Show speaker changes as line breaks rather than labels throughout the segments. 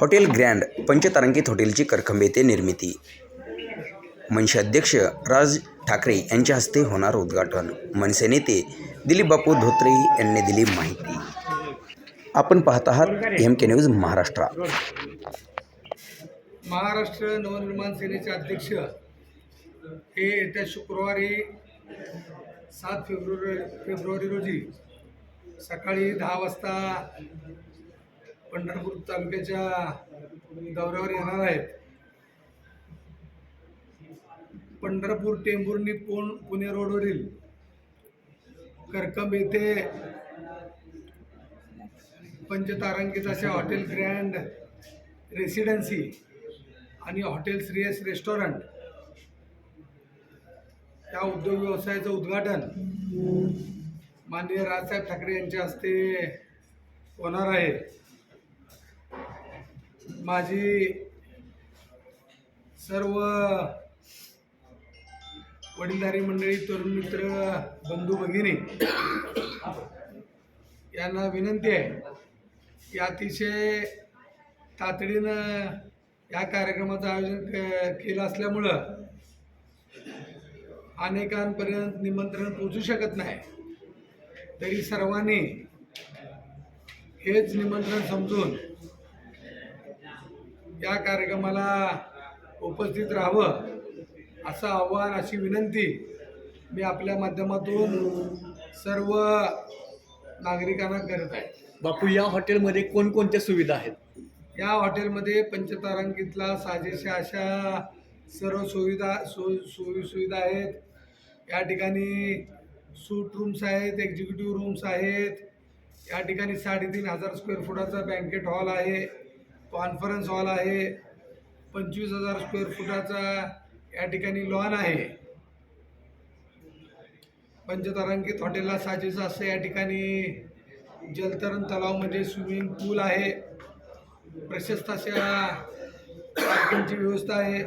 Hotel grand पंचतारांकित हॉटेलची करखंबे येथे निर्मिती. मनसे अध्यक्ष राज ठाकरे यांच्या हस्ते होणार उद्घाटन. मनसे नेते दिलीप बापू धोत्रे यांनी दिली माहिती. आपण पाहत आहात M K news Maharashtra.
Maharashtra Navnirman सेनेचे अध्यक्ष हे येत्या शुक्रवारी सात फेब्रुवारी फेब्रुवारी रोजी सकाळी दहा वाजता पंढरपूर तालुक्याच्या दौऱ्यावर येणार आहेत. पंढरपूर टेंभुर्णी पुण पुणे रोडवरील करकम येथे पंचतारांकित अशा हॉटेल ग्रँड रेसिडेन्सी आणि हॉटेल श्रीयस रेस्टॉरंट या उद्योग व्यवसायाचं उद्घाटन माननीय राजसाहेब ठाकरे यांच्या हस्ते होणार आहे. माझी सर्व वडीलधारी मंडळी तरुण मित्र बंधू भगिनी यांना विनंती आहे की अतिशय तातडीनं या कार्यक्रमाचं आयोजन क केलं असल्यामुळं अनेकांपर्यंत निमंत्रण पोचू शकत नाही. तरी सर्वांनी हेच निमंत्रण समजून या कार्यक्रमाला उपस्थित राहावं असं आव्हान अशी विनंती मी आपल्या माध्यमातून सर्व नागरिकांना करत आहे.
बापू या हॉटेलमध्ये कोणकोणत्या सुविधा आहेत?
या हॉटेलमध्ये पंचतारांकितला साजेशा अशा सर्व सुविधा सो सोयी सुविधा आहेत. या ठिकाणी सूट रूम्स आहेत एक्झिक्युटिव्ह रूम्स आहेत. या ठिकाणी साडेतीन हजार स्क्वेअर फुटाचा बँकेट हॉल आहे. कॉन्फरन्स हॉल आहे. पंचवीस हजार स्क्वेअर फुटाचा या ठिकाणी लॉन आहे. पंचतारांकित हॉटेलला साजेचं असं या ठिकाणी जलतरण तलाव म्हणजे स्विमिंग पूल आहे. प्रशस्त अशा पार्किंगची व्यवस्था आहे.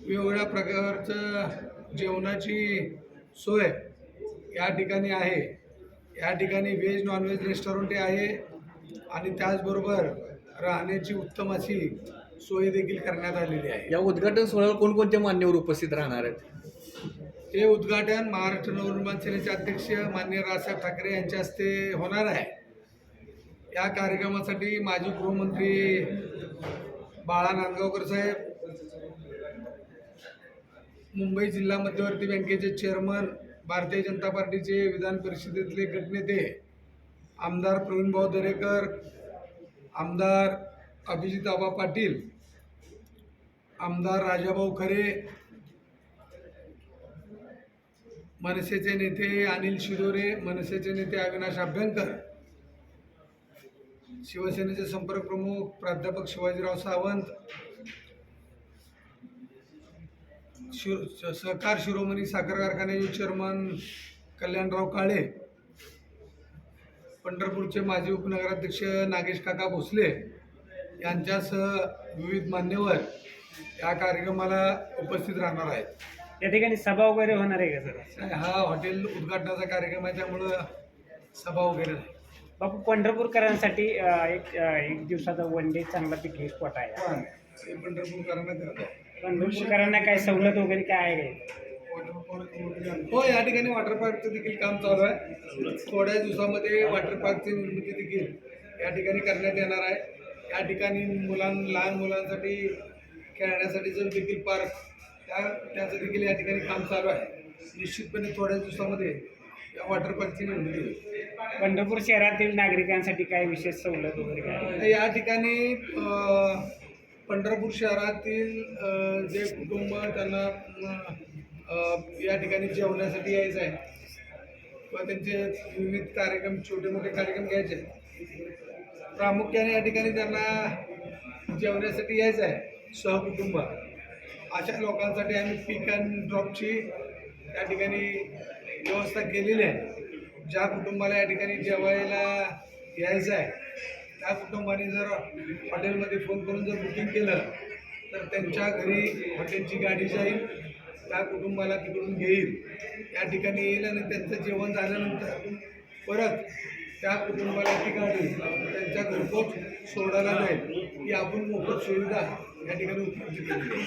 वेगवेगळ्या प्रकारचं जेवणाची सोय या ठिकाणी आहे. या ठिकाणी व्हेज नॉनव्हेज रेस्टॉरंटही आहे. आणि त्याचबरोबर राहण्याची उत्तम अशी सोय देखील करण्यात आलेली आहे.
या उद्घाटन सोहळ्याला कोणकोणते मान्यवर उपस्थित राहणार आहेत?
हे उद्घाटन महाराष्ट्र नवनिर्माण सेनेचे अध्यक्ष माननीय राजसाहेब ठाकरे यांच्या हस्ते होणार आहे. या कार्यक्रमासाठी माजी गृहमंत्री बाळा नांदगावकर साहेब मुंबई जिल्हा मध्यवर्ती बँकेचे चेअरमन भारतीय जनता पार्टीचे विधान परिषदेतले गटनेते आमदार प्रवीणभाऊ दरेकर आमदार अभिजित आबा पाटील आमदार राजाभाऊ खरे मनसेचे नेते अनिल शिदोरे मनसेचे नेते अविनाश अभ्यंकर शिवसेनेचे संपर्क प्रमुख प्राध्यापक शिवाजीराव सावंत शिव सहकार शिरोमणी साखर कारखान्याचे चेअरमन कल्याणराव काळे पंढरपूरचे माजी उपनगराध्यक्ष नागेश काका भोसले यांच्यासह विविध मान्यवर या कार्यक्रमाला उपस्थित राहणार आहेत.
या ठिकाणी सभा वगैरे होणार आहे का सर?
हा हॉटेल उद्घाटनाचा कार्यक्रम आहे त्यामुळं सभा वगैरे नाही.
बापू पंढरपूरकरांसाठी अं, एक अं, एक दिवसाचा वन डे चांगला पिकनिक स्पॉट आहे.
पण पंढरपूरकरांना करत आहे.
पंढरपूरकरांना काय सवलत वगैरे काय आहे?
हो या ठिकाणी वॉटर पार्कचं देखील काम चालू आहे. थोड्या दिवसामध्ये वॉटर पार्कची निर्मिती देखील या ठिकाणी करण्यात येणार आहे. या ठिकाणी मुलां लहान मुलांसाठी खेळण्यासाठी जर देखील पार्क त्या त्याचं देखील या ठिकाणी काम चालू आहे. निश्चितपणे थोड्या दिवसामध्ये या वॉटर पार्कची निर्मिती होईल.
पंढरपूर शहरातील नागरिकांसाठी काय विशेष सवलत वगैरे काय?
या ठिकाणी पंढरपूर शहरातील जे कुटुंब त्यांना या ठिकाणी जेवण्यासाठी यायचं आहे. किंवा त्यांचे विविध कार्यक्रम छोटे मोठे कार्यक्रम घ्यायचे आहेत. प्रामुख्याने या ठिकाणी त्यांना जेवण्यासाठी यायचं आहे. सहकुटुंब. अशा लोकांसाठी आम्ही पिक अँड ड्रॉपची या ठिकाणी व्यवस्था केलेली आहे. ज्या कुटुंबाला या ठिकाणी जेवायला यायचं आहे त्या कुटुंबाने जर हॉटेलमध्ये फोन करून जर बुकिंग केलं तर त्यांच्या घरी हॉटेलची गाडी जाईल. त्या कुटुंबाला तिकडून घेईल. या ठिकाणी येईल आणि त्यांचं जेवण झाल्यानंतर परत त्या कुटुंबाला ठिकाणी त्यांच्या घरपोच सोडायला जाईल. ही आपण मोफत सुविधा या ठिकाणी उपलब्ध केली.